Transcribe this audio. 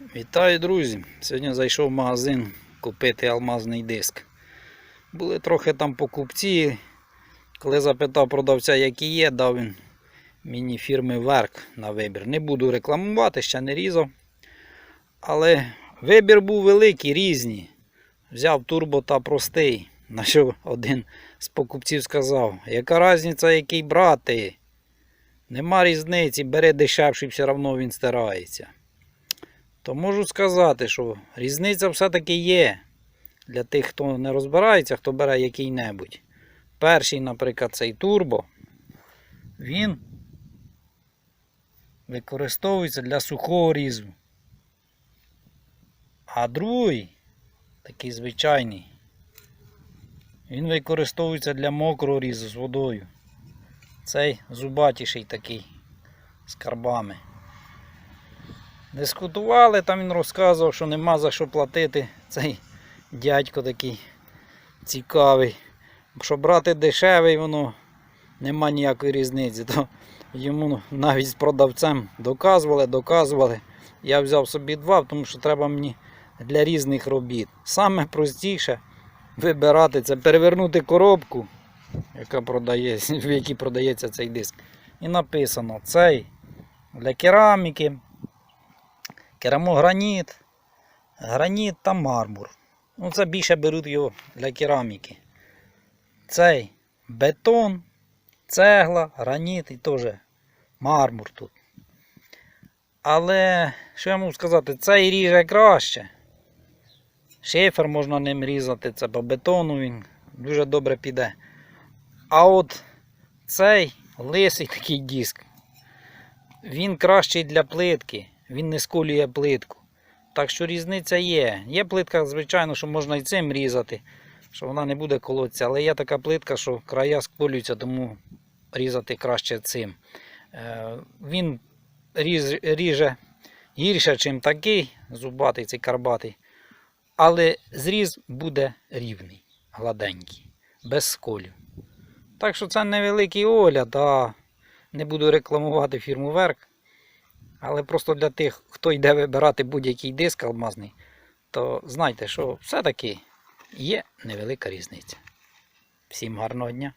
Вітаю, друзі! Сьогодні зайшов в магазин купити алмазний диск. Були трохи там покупці. Коли запитав продавця, які є, дав він мені фірми Верк на вибір. Не буду рекламувати, ще не різав. Але вибір був великий, різні. Взяв турбо та простий. На що один з покупців сказав, яка різниця, який брати? Нема різниці, бери дешевший, все одно він стирається. То можу сказати, що різниця все-таки є для тих, хто не розбирається, хто бере який-небудь. Перший, наприклад, цей турбо, він використовується для сухого різу. А другий, такий звичайний, він використовується для мокрого різу з водою. Цей зубатіший такий з карбами. Дискутували, там він розказував, що нема за що платити. Цей дядько такий цікавий. Що брати дешевий, воно нема ніякої різниці. То йому навіть з продавцем доказували, доказували. Я взяв собі два, тому що треба мені для різних робіт. Саме простіше вибирати це перевернути коробку, яка продається, в якій продається цей диск. І написано цей для кераміки керамограніт, граніт та мармур. Ну, це більше беруть його для кераміки. Цей бетон, цегла, граніт і теж мармур тут. Але, що я можу сказати, цей ріже краще. Шифер можна ним різати, це по бетону він дуже добре піде. А от цей лисий такий диск, він кращий для плитки він не сколює плитку. Так що різниця є. Є плитка, звичайно, що можна і цим різати, що вона не буде колотися, але є така плитка, що края сколюються, тому різати краще цим. Е, Він ріже гірше, ніж такий, зубатий цей карбатий. Але зріз буде рівний, гладенький, без сколів. Так що це невеликий огляд, а не буду рекламувати фірму Верк. Але просто для тих, хто йде вибирати будь-який диск алмазний, то знайте, що все-таки є невелика різниця. Всім гарного дня!